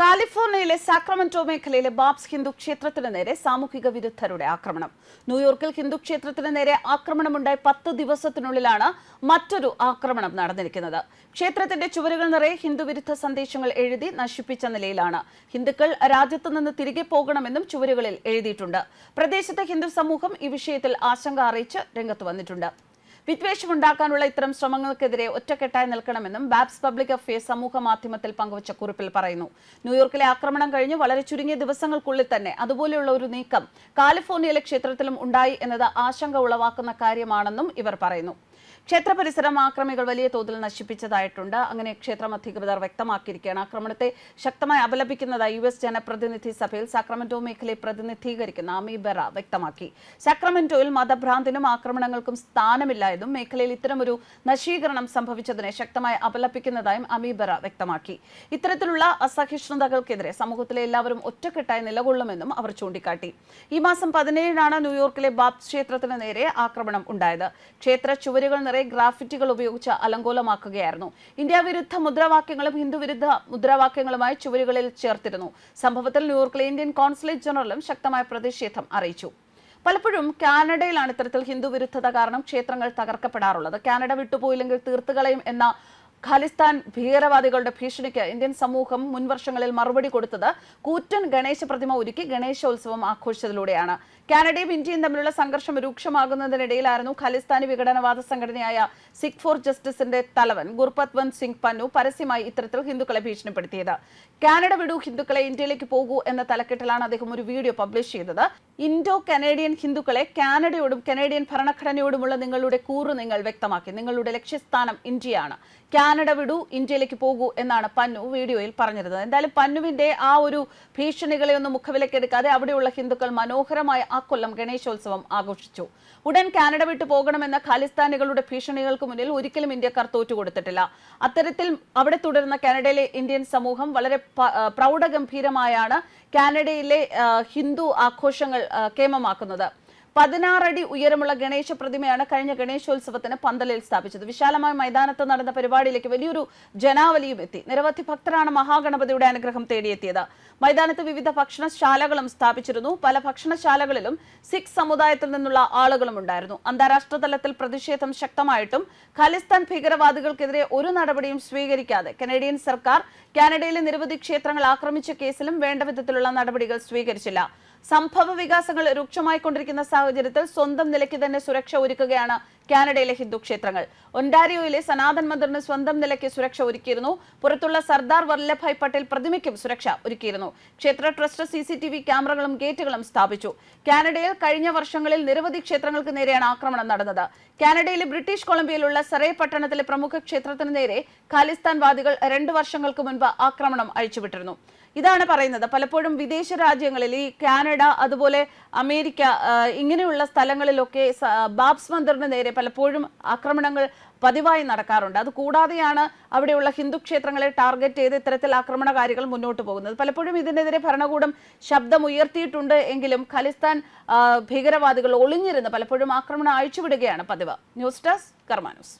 കാലിഫോർണിയയിലെ സാക്രമന്റോ മേഖലയിലെ ബാബ്സ് ഹിന്ദു ക്ഷേത്രത്തിന് നേരെ സാമൂഹിക വിരുദ്ധരുടെ ആക്രമണം. ന്യൂയോർക്കിൽ ഹിന്ദു ക്ഷേത്രത്തിന് നേരെ ആക്രമണമുണ്ടായി പത്ത് ദിവസത്തിനുള്ളിലാണ് മറ്റൊരു ആക്രമണം നടന്നിരിക്കുന്നത്. ക്ഷേത്രത്തിന്റെ ചുവരുകൾ നിറയെ ഹിന്ദു വിരുദ്ധ സന്ദേശങ്ങൾ എഴുതി നശിപ്പിച്ച നിലയിലാണ്. ഹിന്ദുക്കൾ രാജ്യത്തു നിന്ന് തിരികെ പോകണമെന്നും ചുവരുകളിൽ എഴുതിയിട്ടുണ്ട്. പ്രദേശത്തെ ഹിന്ദു സമൂഹം ഈ വിഷയത്തിൽ ആശങ്ക അറിയിച്ച് രംഗത്ത് വന്നിട്ടുണ്ട്. വിദ്വേഷമുണ്ടാക്കാനുള്ള ഇത്തരം ശ്രമങ്ങൾക്കെതിരെ ഒറ്റക്കെട്ടായി നിൽക്കണമെന്നും ബാബ്സ് പബ്ലിക് അഫയേഴ്സ് സമൂഹ മാധ്യമത്തിൽ പങ്കുവച്ച കുറിപ്പിൽ പറയുന്നു. ന്യൂയോർക്കിലെ ആക്രമണം കഴിഞ്ഞ് വളരെ ചുരുങ്ങിയ ദിവസങ്ങൾക്കുള്ളിൽ തന്നെ അതുപോലെയുള്ള ഒരു നീക്കം കാലിഫോർണിയയിലെ ക്ഷേത്രത്തിലും ഉണ്ടായി എന്നത് ആശങ്ക ഉളവാക്കുന്ന കാര്യമാണെന്നും ഇവർ പറയുന്നു. ക്ഷേത്ര പരിസരം ആക്രമികൾ വലിയ തോതിൽ നശിപ്പിച്ചതായിട്ടുണ്ട്. അങ്ങനെ ക്ഷേത്രം അധികൃതർ വ്യക്തമാക്കിയിരിക്കുകയാണ്. ആക്രമണത്തെ ശക്തമായി അപലപിക്കുന്നതായി യു എസ് ജനപ്രതിനിധി സഭയിൽ സാക്രമെന്റോ മേഖലയെ പ്രതിനിധീകരിക്കുന്ന അമി ബെറ വ്യക്തമാക്കി. സാക്രമെന്റോയിൽ മതഭ്രാന്തിനും ആക്രമണങ്ങൾക്കും സ്ഥാനമില്ലായതും മേഖലയിൽ ഇത്തരമൊരു നശീകരണം സംഭവിച്ചതിനെ ശക്തമായി അപലപിക്കുന്നതായും അമി ബെറ വ്യക്തമാക്കി. ഇത്തരത്തിലുള്ള അസഹിഷ്ണുതകൾക്കെതിരെ സമൂഹത്തിലെ എല്ലാവരും ഒറ്റക്കെട്ടായി നിലകൊള്ളുമെന്നും അവർ ചൂണ്ടിക്കാട്ടി. ഈ മാസം പതിനേഴിനാണ് ന്യൂയോർക്കിലെ ബാബ് ക്ഷേത്രത്തിന് നേരെ ആക്രമണം ഉണ്ടായത്. ക്ഷേത്ര ചുവരുകൾ നിറയെ ഗ്രാഫിറ്റികൾ ഉപയോഗിച്ച് അലങ്കോലമാക്കുകയായിരുന്നു. ഇന്ത്യ വിരുദ്ധ മുദ്രാവാക്യങ്ങളും ഹിന്ദു വിരുദ്ധ മുദ്രാവാക്യങ്ങളുമായി ചുവരുകളിൽ ചേർത്തിരുന്നു. സംഭവത്തിൽ ന്യൂയോർക്കിലെ ഇന്ത്യൻ കോൺസുലേറ്റ് ജനറലും ശക്തമായ പ്രതിഷേധം അറിയിച്ചു. പലപ്പോഴും കാനഡയിലാണ് ഇത്തരത്തിൽ ഹിന്ദു വിരുദ്ധത കാരണം ക്ഷേത്രങ്ങൾ തകർക്കപ്പെടാറുള്ളത്. കാനഡ വിട്ടുപോയില്ലെങ്കിൽ തീർത്തുകളയും എന്ന ഖാലിസ്ഥാൻ ഭീകരവാദികളുടെ ഭീഷണിക്ക് ഇന്ത്യൻ സമൂഹം മുൻവർഷങ്ങളിൽ മറുപടി കൊടുത്തത് കൂറ്റൻ ഗണേശ പ്രതിമ ഒരുക്കി ഗണേശോത്സവം ആഘോഷിച്ചതിലൂടെയാണ്. കാനഡയും ഇന്ത്യയും തമ്മിലുള്ള സംഘർഷം രൂക്ഷമാകുന്നതിനിടയിലായിരുന്നു ഖാലിസ്ഥാനി വിഘടനവാദ സംഘടനയായ സിഖ് ഫോർ ജസ്റ്റിസിന്റെ തലവൻ ഗുർപത്വന്ത് സിംഗ് പന്നു പരസ്യമായി ഇത്തരത്തിൽ ഹിന്ദുക്കളെ ഭീഷണിപ്പെടുത്തിയത്. കാനഡ വിടൂ ഹിന്ദുക്കളെ ഇന്ത്യയിലേക്ക് പോകൂ എന്ന തലക്കെട്ടിലാണ് അദ്ദേഹം ഒരു വീഡിയോ പബ്ലിഷ് ചെയ്തത്. ഇൻഡോ കനേഡിയൻ ഹിന്ദുക്കളെ കാനഡയോടും കനേഡിയൻ ഭരണഘടനയോടുമുള്ള നിങ്ങളുടെ കൂറ് നിങ്ങൾ വ്യക്തമാക്കി. നിങ്ങളുടെ ലക്ഷ്യസ്ഥാനം ഇന്ത്യയാണ്. കാനഡ വിടൂ ഇന്ത്യയിലേക്ക് പോകൂ എന്നാണ് പന്നു വീഡിയോയിൽ പറഞ്ഞിരുന്നത്. എന്തായാലും പന്നുവിന്റെ ആ ഒരു ഭീഷണികളെ ഒന്നും മുഖവിലക്കെടുക്കാതെ അവിടെയുള്ള ഹിന്ദുക്കൾ മനോഹരമായ ആ കൊല്ലം ഗണേശോത്സവം ആഘോഷിച്ചു. ഉടൻ കാനഡ വിട്ടു പോകണമെന്ന ഖാലിസ്ഥാനികളുടെ ഭീഷണികൾക്ക് മുന്നിൽ ഒരിക്കലും ഇന്ത്യക്കാർ തോറ്റുകൊടുത്തിട്ടില്ല. അത്തരത്തിൽ അവിടെ തുടരുന്ന കാനഡയിലെ ഇന്ത്യൻ സമൂഹം വളരെ പ്രൗഢഗംഭീരമായാണ് കാനഡയിലെ ഹിന്ദു ആഘോഷങ്ങൾ കേമമാക്കുന്നത്. പതിനാറടി ഉയരമുള്ള ഗണേശ പ്രതിമയാണ് കഴിഞ്ഞ ഗണേശോത്സവത്തിന് പന്തലിൽ സ്ഥാപിച്ചത്. വിശാലമായ മൈതാനത്ത് നടന്ന പരിപാടിയിലേക്ക് വലിയൊരു ജനാവലിയും എത്തി. നിരവധി ഭക്തരാണ് മഹാഗണപതിയുടെ അനുഗ്രഹം തേടിയെത്തിയത്. മൈതാനത്ത് വിവിധ ഭക്ഷണശാലകളും സ്ഥാപിച്ചിരുന്നു. പല ഭക്ഷണശാലകളിലും സിഖ് സമുദായത്തിൽ നിന്നുള്ള ആളുകളും ഉണ്ടായിരുന്നു. അന്താരാഷ്ട്ര തലത്തിൽ പ്രതിഷേധം ശക്തമായിട്ടും ഖാലിസ്ഥാൻ ഭീകരവാദികൾക്കെതിരെ ഒരു നടപടിയും സ്വീകരിക്കാതെ കനേഡിയൻ സർക്കാർ കാനഡയിലെ നിരവധി ക്ഷേത്രങ്ങൾ ആക്രമിച്ച കേസിലും വേണ്ട നടപടികൾ സ്വീകരിച്ചില്ല. സംഭവ വികാസങ്ങൾ രൂക്ഷമായിക്കൊണ്ടിരിക്കുന്ന സാഹചര്യത്തിൽ സ്വന്തം നിലയ്ക്ക് തന്നെ സുരക്ഷ ഒരുക്കുകയാണ് കാനഡയിലെ ഹിന്ദു ക്ഷേത്രങ്ങൾ. ഒൻഡാരിയോയിലെ സനാതൻ മന്ദിറിന് സ്വന്തം നിലയ്ക്ക് സുരക്ഷ ഒരുക്കിയിരുന്നു. പുറത്തുള്ള സർദാർ വല്ലഭായ് പട്ടേൽ പ്രതിമയ്ക്കും സുരക്ഷ ഒരുക്കിയിരുന്നു. ക്ഷേത്ര trust C C T V ക്യാമറകളും ഗേറ്റുകളും സ്ഥാപിച്ചു. കാനഡയിൽ കഴിഞ്ഞ വർഷങ്ങളിൽ നിരവധി ക്ഷേത്രങ്ങൾക്ക് നേരെയാണ് ആക്രമണം നടന്നത്. കാനഡയിലെ ബ്രിട്ടീഷ് കൊളംബിയയിലുള്ള സറേ പട്ടണത്തിലെ പ്രമുഖ ക്ഷേത്രത്തിന് നേരെ ഖാലിസ്ഥാൻവാദികൾ വാദികൾ രണ്ട് വർഷങ്ങൾക്ക് മുൻപ് ആക്രമണം അഴിച്ചുവിട്ടിരുന്നു. ഇതാണ് പറയുന്നത്. പലപ്പോഴും വിദേശ രാജ്യങ്ങളിൽ ഈ കാനഡ അതുപോലെ അമേരിക്ക ഇങ്ങനെയുള്ള സ്ഥലങ്ങളിലൊക്കെ ബാബ്സ് മന്ദിറിന് നേരെ പലപ്പോഴും ആക്രമണങ്ങൾ പതിവായി നടക്കാറുണ്ട്. അത് കൂടാതെയാണ് അവിടെയുള്ള ഹിന്ദു ക്ഷേത്രങ്ങളെ ടാർഗറ്റ് ചെയ്ത് ഇത്തരത്തിൽ ആക്രമണകാരികൾ മുന്നോട്ട് പോകുന്നത്. പലപ്പോഴും ഇതിനെതിരെ ഭരണകൂടം ശബ്ദമുയർത്തിയിട്ടുണ്ട് എങ്കിലും ഖലിസ്ഥാൻ ഭീകരവാദികൾ ഒളിഞ്ഞിരുന്ന് പലപ്പോഴും ആക്രമണം അഴിച്ചുവിടുകയാണ് പതിവ്. News desk കർമാനൂസ്